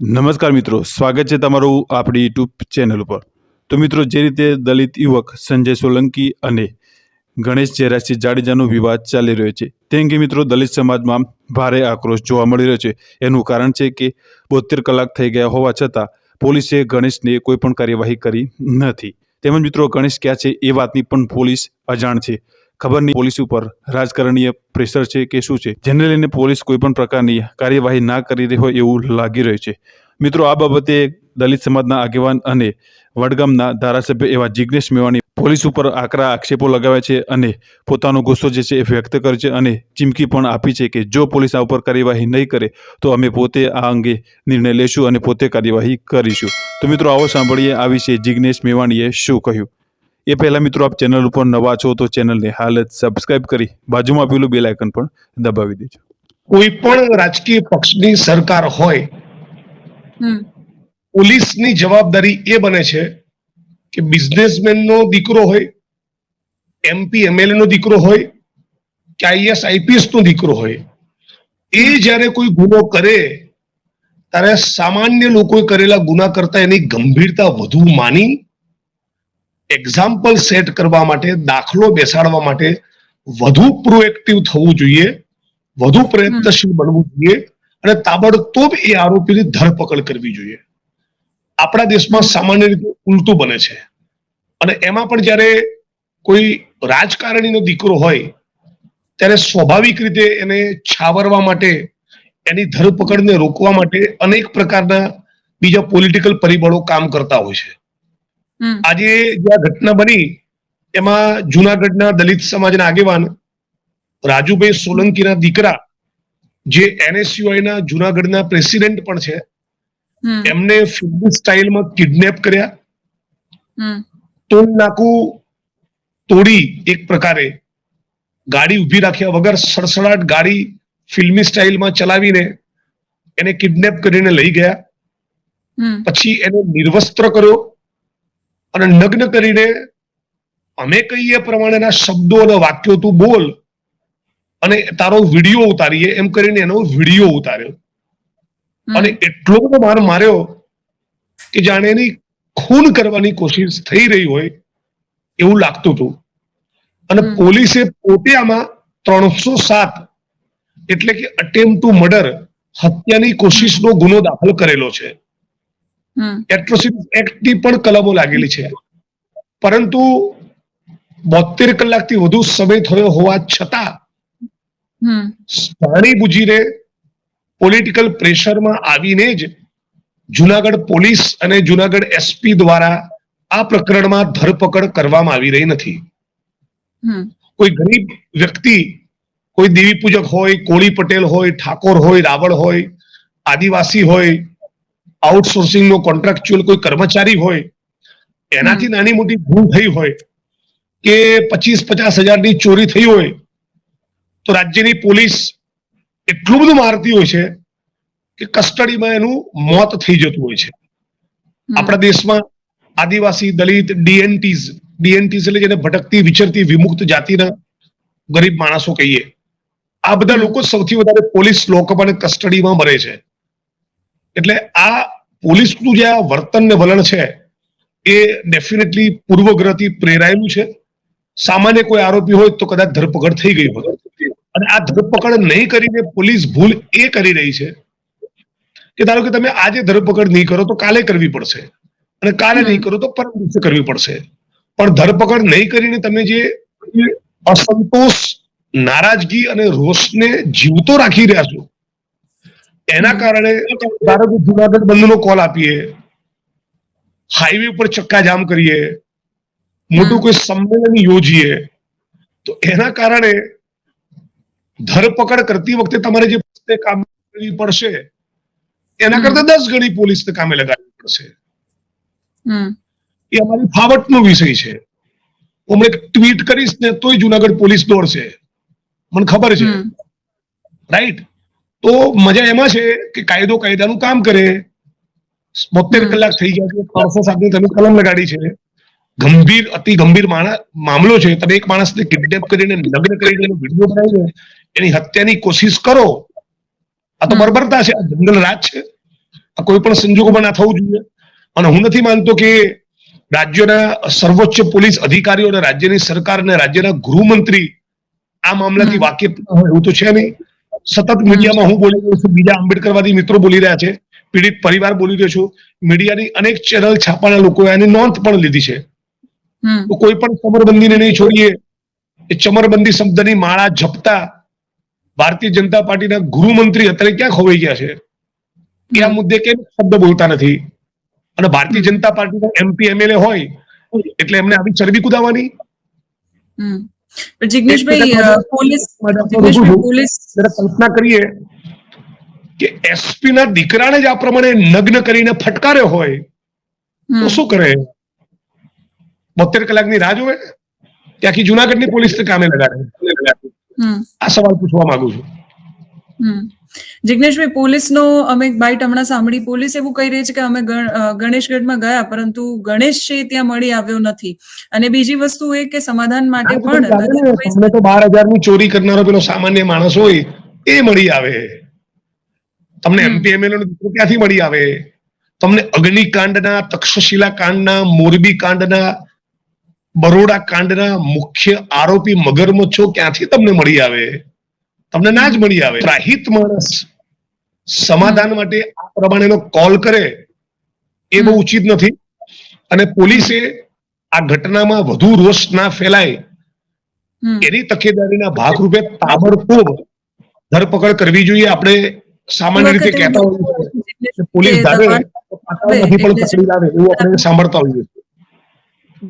નમસ્કાર મિત્રો, સ્વાગત છે તમારું આપણી યુટ્યુબ ચેનલ ઉપર. તો મિત્રો, જે રીતે દલિત યુવક સંજય સોલંકી અને ગણેશ જયરાજસિંહ જાડેજાનો વિવાદ ચાલી રહ્યો છે, તે અંગે મિત્રો દલિત સમાજમાં ભારે આક્રોશ જોવા મળી રહ્યો છે. એનું કારણ છે કે બોતેર કલાક થઈ ગયા હોવા છતાં પોલીસે ગણેશને કોઈ પણ કાર્યવાહી કરી નથી. તેમજ મિત્રો, ગણેશ ક્યાં છે એ વાતની પણ પોલીસ અજાણ છે. ખબર નહીં પોલીસ ઉપર રાજકારણીય પ્રેશર છે કે શું છે? જેને લઈને પોલીસ કોઈ પણ પ્રકારની કાર્યવાહી ના કરી રહી હોય એવું લાગી રહ્યું છે. મિત્રો, આ બાબતે દલિત સમાજના આગેવાન અને વડગામના ધારાસભ્ય એવા જિગ્નેશ મેવાણી પોલીસ ઉપર આકરા આક્ષેપો લગાવ્યા છે અને પોતાનો ગુસ્સો જે છે એ વ્યક્ત કર્યો છે અને ચીમકી પણ આપી છે કે જો પોલીસ આ ઉપર કાર્યવાહી નહીં કરે, તો અમે પોતે આ અંગે નિર્ણય લેશું અને પોતે કાર્યવાહી કરીશું. તો મિત્રો, આવો સાંભળીએ આ વિશે જિગ્નેશ મેવાણીએ શું કહ્યું. એ પહેલા મિત્રો આપ ચેનલ ઉપર નવા છો તો ચેનલને હાલ જ સબસ્ક્રાઇબ કરી બાજુમાં આપેલું બેલ આઇકન પણ દબાવી દેજો. કોઈ પણ રાજકીય પક્ષની સરકાર હોય પોલીસની જવાબદારી એ બને છે કે બિઝનેસમેનનો દીકરો હોય એમપી એમએલએ નો દીકરો હોય કે આઈએસ આઈપીએસ નો દીકરો હોય એ જ્યારે કોઈ ગુનો કરે ત્યારે સામાન્ય લોકોએ કરેલા ગુના કરતા એની ગંભીરતા વધુ માની એક્ઝામ્પલ સેટ કરવા માટે, દાખલો બેસાડવા માટે વધુ પ્રોએક્ટિવ થવું જોઈએ, વધુ પ્રયત્નશીલ બનવું જોઈએ અને તાબડતોબ એ આરોપીની ધરપકડ કરવી જોઈએ. આપણા દેશમાં સામાન્ય રીતે ઉલટું બને છે. અને એમાં પણ જ્યારે કોઈ રાજકારણીનો દીકરો હોય, ત્યારે સ્વાભાવિક રીતે એને છાવરવા માટે, એની ધરપકડને રોકવા માટે અનેક પ્રકારના બીજા પોલિટિકલ પરિબળો કામ કરતા હોય છે. આજે જે આ ઘટના બની એમાં જુનાગઢના દલિત સમાજના આગેવાન રાજુભાઈ સોલંકીના દીકરા જે એનએસયુઆઈના જુનાગઢના પ્રેસિડેન્ટ પણ છે એમને ફિલ્મી સ્ટાઇલમાં કિડનેપ કર્યા. તોલ નાકુ નાકું તોડી એક પ્રકારે ગાડી ઊભી રાખ્યા વગર સડસડાટ ગાડી ફિલ્મી સ્ટાઇલમાં ચલાવીને એને કિડનેપ કરીને લઈ ગયા. પછી એને નિર્વસ્ત્ર કર્યો. અને નગ્ન કરીને અમે કહીએ પ્રમાણેના શબ્દો અને વાક્યો તું બોલ. અને તારો વીડિયો ઉતારીએ એમ કરીને એનો વીડિયો ઉતાર્યો. અને એટલો બધો માર માર્યો કે જાણે એની ખૂન કરવાની કોશિશ થઈ રહી હોય એવું લાગતું હતું. અને પોલીસે પોતે આમાં ત્રણસો સાત એટલે કે અટેમ્પ ટુ મર્ડર હત્યાની કોશિશનો ગુનો દાખલ કરેલો છે. એટ્રોસિટી એક્ટની પણ કલમો લાગેલી છે. પરંતુ બોતેર કલાકથી વધુ સમય થયો હોવા છતાં જાણી બુજીને પોલિટિકલ પ્રેશરમાં આવીને જ જુનાગઢ પોલીસ અને જુનાગઢ એસપી દ્વારા આ પ્રકરણમાં ધરપકડ કરવામાં આવી રહી નથી. કોઈ ગરીબ વ્યક્તિ કોઈ દેવી પૂજક હોય કોળી પટેલ હોય ઠાકોર હોય રાવળ હોય આદિવાસી હોય આઉટસોર્સિંગ નો કોન્ટ્રાક્ચ્યુઅલ કોઈ કર્મચારી હોય એનાથી નાની મોટી ભૂલ થઈ હોય કે પચીસ પચાસ હજારની ચોરી થઈ હોય તો રાજ્યની પોલીસ એટલું બધું મારતી હોય છે કે કસ્ટડીમાં એનું મોત થઈ જતું હોય છે. આપણા દેશમાં આદિવાસી દલિત ડીએનટીઝ ડીએનટીઝ એટલે જેને ભટકતી વિચરતી વિમુક્ત જાતિના ગરીબ માણસો કહીએ આ બધા લોકો સૌથી વધારે પોલીસ લોકઅપ અને કસ્ટડીમાં મરે છે. એટલે આ પોલીસનું જે આ વર્તન ને વલણ છે, એ ડેફિનેટલી પૂર્વગ્રહથી પ્રેરાયેલું છે. સામાન્ય કોઈ આરોપી હોય તો કદાચ ધરપકડ થઈ ગઈ હોય. અને આ ધરપકડ નહીં કરીને પોલીસ ભૂલ એ કરી રહી છે કે ધારો કે તમે આજે ધરપકડ નહીં કરો તો કાલે કરવી પડશે. અને કાલે નહીં કરો તો પરમ દિવસે કરવી પડશે. પણ ધરપકડ નહીં કરીને તમે જે અસંતોષ, નારાજગી અને રોષને જીવતો રાખી રહ્યા છો એના કારણે ધારો કે જુનાગઢ બંધનો કોલ આપીએ હાઈવે પર ચક્કાજામ કરીએ મોટું કોઈ સંમેલન યોજીએ તો એના કારણે ધરપકડ કરતી વખતે તમારે જે કામ કરવી પડશે એના કરતા દસ ગણી પોલીસને કામે લગાડવી પડશે. એ અમારી ફાવટનો વિષય છે. હું એક ટ્વીટ કરીશ ને તોય જુનાગઢ પોલીસ દોડશે. મને ખબર છે. રાઈટ તો મજા એમાં છે કે કાયદો કાયદાનું કામ કરે. બોતેર કલાક થઈ ગયા છે ત્રણસો સાતની તમે કલમ લગાડી છે. ગંભીર અતિ ગંભીર મામલો છે. તમે એક માણસને કિડનેપ કરીને લગ્ન કરીને વીડિયો બનાવીને એની હત્યાની કોશિશ કરો. આ તો બરબરતા છે. આ જંગલ રાજ છે. આ કોઈ પણ સંજોગોમાં ના થવું જોઈએ. અને હું નથી માનતો કે રાજ્યના સર્વોચ્ચ પોલીસ અધિકારીઓ અને રાજ્યની સરકાર અને રાજ્યના ગૃહમંત્રી આ મામલાથી વાકેફ એવું તો છે નહીં. સતત મીડિયામાં હું બોલી રહ્યો છું. બીજા આંબેડકરવાદી મિત્રો બોલી રહ્યા છે. પીડિત પરિવાર બોલી રહ્યો છું. મીડિયાની અનેક ચેનલ છાપાના લોકોએ આની નોંધ પણ લીધી છે. તો કોઈ પણ ચમરબંધીને નહીં છોડીએ. એ ચમરબંધી શબ્દની માળા જપતા ભારતીય જનતા પાર્ટીના ગૃહમંત્રી અત્યારે ક્યાં ખોવાઈ ગયા છે? એ આ મુદ્દે કેમ શબ્દ બોલતા નથી? અને ભારતીય જનતા પાર્ટીના એમપી એમએલએ હોય એટલે એમને આવી ચરબી કુદાવાની જિગ્નેશભાઈ પોલીસ જિગ્નેશભાઈ પોલીસ જરા કલ્પના કરીએ કે એસપી ના દીકરાને જ આ પ્રમાણે નગ્ન કરીને ફટકાર્યો હોય તો શું કરે? બોતેર કલાકની રાહ જોવે? કે આખી જુનાગઢની પોલીસ કામે લગાડે? હમ. આ સવાલ પૂછવા માંગુ છું. હમ જિગ્નેશભાઈ પોલીસનો અમે એક બાઇટ હમણાં સાંભળી. પોલીસ એવું કહી રહી છે કે અમે ગણેશગઢમાં ગયા પરંતુ ગણેશ છે ત્યાં મળી આવ્યો નથી. અને બીજી વસ્તુ એ કે સમાધાન માટે પણ તો બાર હજારની. ચોરી કરનારો પેલો સામાન્ય માણસ હોય એ મળી આવે. તમને એમપીએમએલ દીકરો ક્યાંથી મળી આવે? તમને અગ્નિકાંડના તક્ષશિલા કાંડના મોરબી કાંડના બરોડા કાંડના મુખ્ય આરોપી મગરમચ્છો ક્યાંથી તમને મળી આવે? તમને ના જ મળી આવે. ત્રાહિત માણસ સમાધાન માટે આ પ્રમાણેનો કોલ કરે એ બહુ ઉચિત નથી. અને પોલીસે આ ઘટનામાં વધુ રોષ ના ફેલાય એની તકેદારીના ભાગરૂપે તાબડતોબ ધરપકડ કરવી જોઈએ. આપણે સામાન્ય રીતે કહેતા હોઈએ પોલીસ ધારે નથી પણ પકડી લાવે એવું આપણે સાંભળતા હોઈએ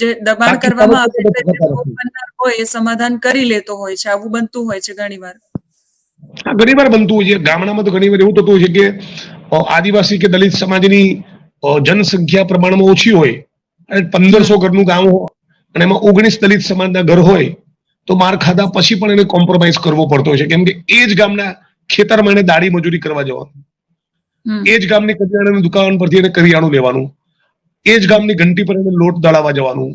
જે દબાણ કરવામાં આવે હોય એ સમાધાન કરી લેતો હોય છે. આવું બનતું હોય છે ઘણીવાર. ઘણી વાર બનતું હોય છે. ગામડામાં તો ઘણી વાર એવું થતું હોય છે કે આદિવાસી કે દલિત સમાજની જનસંખ્યા પ્રમાણમાં ઓછી હોય અને પંદરસો ઘરનું ગામ હોય અને એમાં ઓગણીસ દલિત સમાજના ઘર હોય તો માર ખાધા પછી પણ એને કોમ્પ્રોમાઇઝ કરવો પડતો હોય છે. કેમ કે એ જ ગામના ખેતરમાં એને દાડી મજૂરી કરવા જવાનું. એ જ ગામની કરિયાણાની દુકાન પરથી એને કરિયાણું લેવાનું. એ જ ગામની ઘંટી પર એને લોટ દળાવવા જવાનું.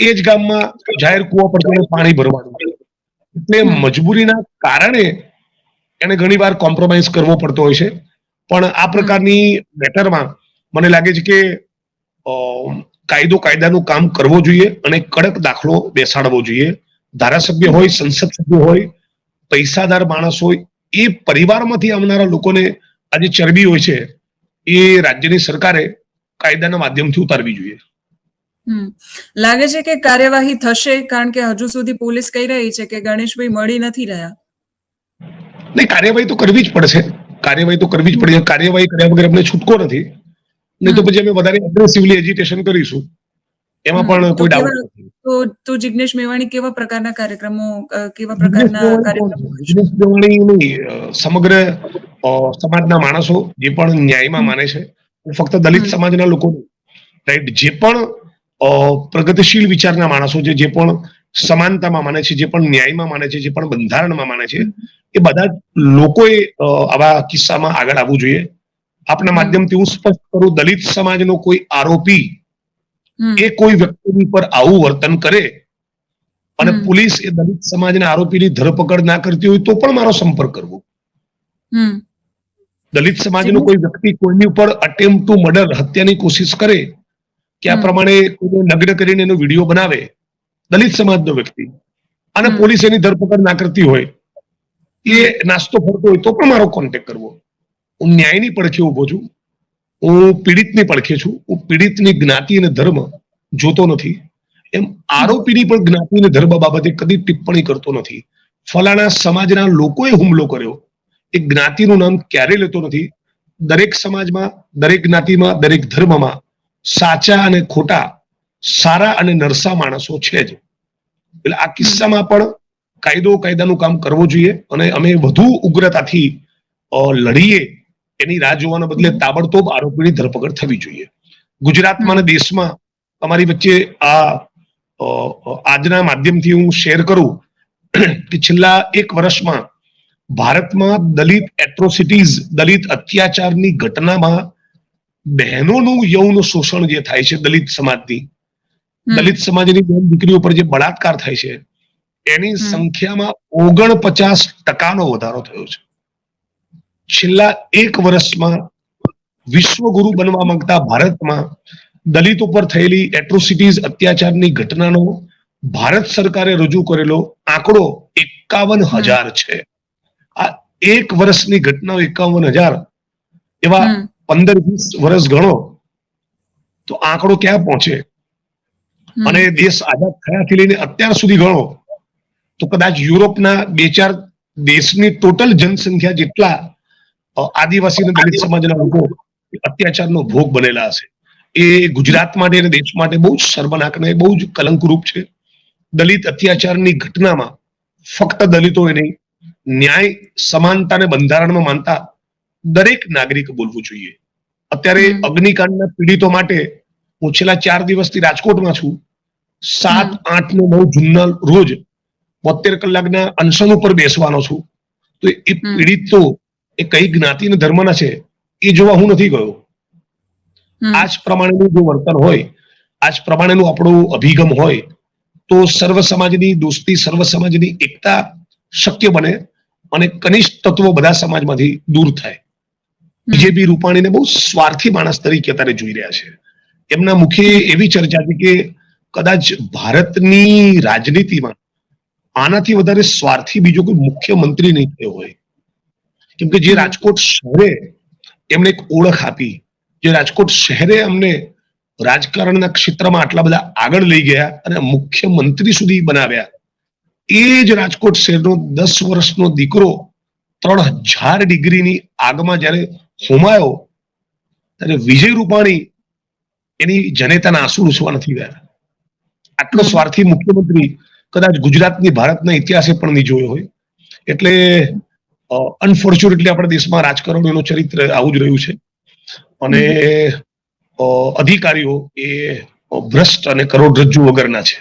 એ જ ગામમાં જાહેર કુવા પરથી પાણી ભરવાનું. એટલે મજબૂરીના કારણે એને ઘણીવાર કોમ્પ્રોમાઇઝ કરવો પડતો હોય છે. પણ આ પ્રકારની મેટરમાં મને લાગે છે કે કાયદો કાયદાનું કામ કરવો જોઈએ અને કડક દાખલો બેસાડવો જોઈએ. ધારાસભ્ય હોય સંસદ સભ્ય હોય પૈસાદાર માણસ હોય એ પરિવારમાંથી આવનારા લોકોને આ જે ચરબી હોય છે એ રાજ્યની સરકારે કાયદાના માધ્યમથી ઉતારવી જોઈએ. લાગે છે કે કાર્યવાહી થશે કારણ કે હજુ સુધી પોલીસ કહી રહી છે કે ગણેશભાઈ મળી નથી રહ્યા. નહીં કાર્યવાહી તો કરવી જ પડશે. કાર્યવાહી તો કરવી જ પડશે. કાર્યવાહી કર્યા વગર અમને છૂટકો નથી. નહીં તો પછી અમે વધારે એગ્રેસિવલી એજિટેશન કરીશું. એમાં પણ કોઈ ડાઉટ તો તો જિગ્નેશ મેવાણી કેવા પ્રકારના કાર્યક્રમો કેવા પ્રકારના કાર્યક્રમો? જિગ્નેશ મેવાણી નહીં, સમગ્ર સમાજના માણસો જે પણ ન્યાયમાં માને છે ફક્ત દલિત સમાજના લોકો રાઈટ જે પણ પ્રગતિશીલ વિચારના માણસો છે જે પણ સમાનતામાં માને છે જે પણ ન્યાયમાં માને છે જે પણ બંધારણમાં માને છે એ બધા લોકોએ આવા કિસ્સામાં આગળ આવવું જોઈએ. આપના. માધ્યમથી હું સ્પષ્ટ કરું દલિત સમાજનો કોઈ આરોપી એ કોઈ વ્યક્તિ પર આવું વર્તન કરે અને પોલીસ એ દલિત સમાજના આરોપીની ધરપકડ ના કરતી હોય તો પણ મારો સંપર્ક કરવો. દલિત સમાજનો કોઈ વ્યક્તિ કોઈની ઉપર અટેમ્પ ટુ મર્ડર હત્યાની કોશિશ કરે કે આ પ્રમાણે કોઈને નગ્ન કરીને એનો વીડિયો બનાવે દલિત સમાજનો વ્યક્તિ. અને પોલીસ એની ધરપકડ ના કરતી હોય એ નાસ્તો ફરતો હોય તો પણ મારો કોન્ટેક્ટ કરવો. હું ન્યાયની પડખે ઊભો છું. હું પીડિતની પડખે છું. હું પીડિતની જ્ઞાતિ અને ધર્મ જોતો નથી. એમ આરોપીની પણ જ્ઞાતિ અને ધર્મ બાબતે કદી ટિપ્પણી કરતો નથી. ફલાણા સમાજના લોકોએ હુમલો કર્યો. એ જ્ઞાતિનું નામ ક્યારે લેતો નથી. દરેક સમાજમાં દરેક જ્ઞાતિમાં દરેક ધર્મમાં સાચા અને ખોટા સારા અને નરસા માણસો છે જ. એટલે આ કિસ્સામાં પણ કાયદો કાયદાનું કામ કરવું જોઈએ અને અમે વધુ ઉગ્રતાથી લડીએ એની રાહ જોવાના બદલે તાબડતોબ આરોપીની ધરપકડ થવી જોઈએ. ગુજરાતમાં અને દેશમાં અમારી વચ્ચે આ આજના માધ્યમથી હું શેર કરું કે છેલ્લા એક વર્ષમાં ભારતમાં દલિત એટ્રોસિટીઝ દલિત અત્યાચારની ઘટનામાં બહેનોનું યૌન શોષણ જે થાય છે દલિત સમાજની દલિત સમાજની બેન દીકરીઓ પર જે બળાત્કાર થાય છે એની સંખ્યામાં ઓગણપચાસ ટકાનો વધારો થયો છે. છેલ્લા એક વર્ષમાં વિશ્વગુરુ બનવા માંગતા ભારતમાં દલિત ઉપર થયેલી એટ્રોસિટીઝ અત્યાચારની ઘટનાનો ભારત સરકારે રજૂ કરેલો આંકડો એકાવન હજાર છે. આ એક વર્ષની ઘટનાઓ એકાવન હજાર એવા પંદર વીસ વર્ષ ગણો તો આંકડો ક્યાં પહોંચે? અને દેશ આઝાદ થયાથી લઈને અત્યાર સુધી ગણો તો કદાચ યુરોપના બે ચાર દેશની ટોટલ જનસંખ્યા જેટલા આદિવાસી અને દલિત સમાજના લોકો અત્યાચારનો ભોગ બનેલા હશે. એ ગુજરાત માટે અને દેશ માટે બહુ જ અને બહુ જ કલંકરૂપ છે. દલિત અત્યાચારની ઘટનામાં ફક્ત દલિતોએ નહીં ન્યાય સમાનતા અને બંધારણમાં માનતા દરેક નાગરિક બોલવું જોઈએ. અત્યારે અગ્નિકાંડના પીડિતો માટે હું છેલ્લા ચાર દિવસથી રાજકોટમાં છું. સાત આઠ નો નવ જૂનના રોજ બોતેર કલાકના અનશન ઉપર બેસવાનો છું. તો એ પીડિત તો એ કઈ જ્ઞાતિ અને ધર્મના છે એ જોવા હું નથી ગયો. આ જ પ્રમાણેનું જો વર્તન હોય આ જ પ્રમાણેનું આપણો અભિગમ હોય તો સર્વ સમાજની દોસ્તી સર્વ સમાજની એકતા શક્ય બને અને કનિષ્ઠ તત્વો બધા સમાજમાંથી દૂર થાય. બીજેપી રૂપાણીને બહુ સ્વાર્થી માણસ તરીકે અત્યારે જોઈ રહ્યા છે. એમના મુખે એવી ચર્ચા હતી કે કદાચ ભારતની રાજનીતિમાં આનાથી વધારે સ્વાર્થી બીજો કોઈ મુખ્યમંત્રી નહીં થયો હોય. કેમ કે જે રાજકોટ શહેરે એમને એક ઓળખ આપી, જે રાજકોટ શહેરે અમને રાજકારણના ક્ષેત્રમાં આટલા બધા આગળ લઈ ગયા અને મુખ્યમંત્રી સુધી બનાવ્યા. એ જ રાજકોટ શહેરનો દસ વર્ષનો દીકરો ત્રણ હજાર ડિગ્રીની આગમાં જ્યારે હોમાયો, ત્યારે વિજય રૂપાણી એની જનેતાના આંસુ રૂસવા નથી ગયા. આટલો સ્વાર્થી મુખ્યમંત્રી કદાચ ગુજરાતની ભારતના ઇતિહાસે પણ નહીં જોયો હોય. એટલે અનફોર્ચ્યુનેટલી આપણા દેશમાં રાજકારણીઓનું ચરિત્ર આવું જ રહ્યું છે. અને અધિકારીઓ એ ભ્રષ્ટ અને કરોડરજ્જુ વગરના છે.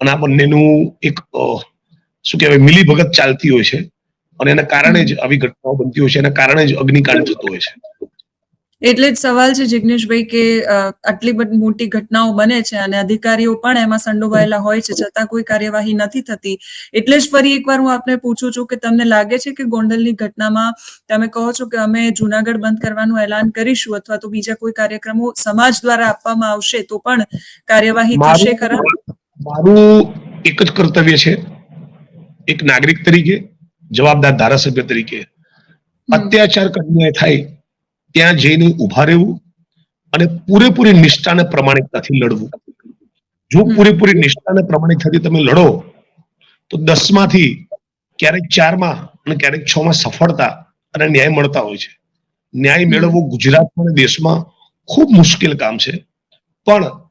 અને આ બંનેનું એક શું કહેવાય, મિલીભગત ચાલતી હોય છે. અને એના કારણે જ આવી ઘટનાઓ બનતી હોય છે. એના કારણે જ અગ્નિકાંડ થતો હોય છે. એટલે જ સવાલ છે જિગ્નેશભાઈ કે આટલી બધી મોટી ઘટનાઓ બને છે અને અધિકારીઓ પણ એમાં સંડોવાયેલા હોય છે છતાં કોઈ કાર્યવાહી નથી થતી. એટલે જ ફરી એકવાર હું આપને પૂછું છું કે તમને લાગે છે કે ગોંડલની ઘટનામાં તમે કહો છો કે અમે જુનાગઢ બંધ કરવાનું એલાન કરીશું અથવા તો બીજા કોઈ કાર્યક્રમો સમાજ દ્વારા આપવામાં આવશે તો પણ કાર્યવાહી થશે ખરા? મારું એક જ કર્તવ્ય છે એક નાગરિક તરીકે જવાબદાર ધારાસભ્ય તરીકે. અત્યાચાર કન્યાય થાય ત્યાં જઈને ઊભા રહેવું અને પૂરેપૂરી નિષ્ઠા અને પ્રમાણિકતાથી લડવું. જો પૂરેપૂરી નિષ્ઠા અને પ્રમાણિકતાથી તમે લડો તો દસમાંથી ક્યારેક ચારમાં અને ક્યારેક છ માં સફળતા અને ન્યાય મળતા હોય છે. ન્યાય. મેળવવો ગુજરાતમાં અને દેશમાં ખૂબ મુશ્કેલ કામ છે. પણ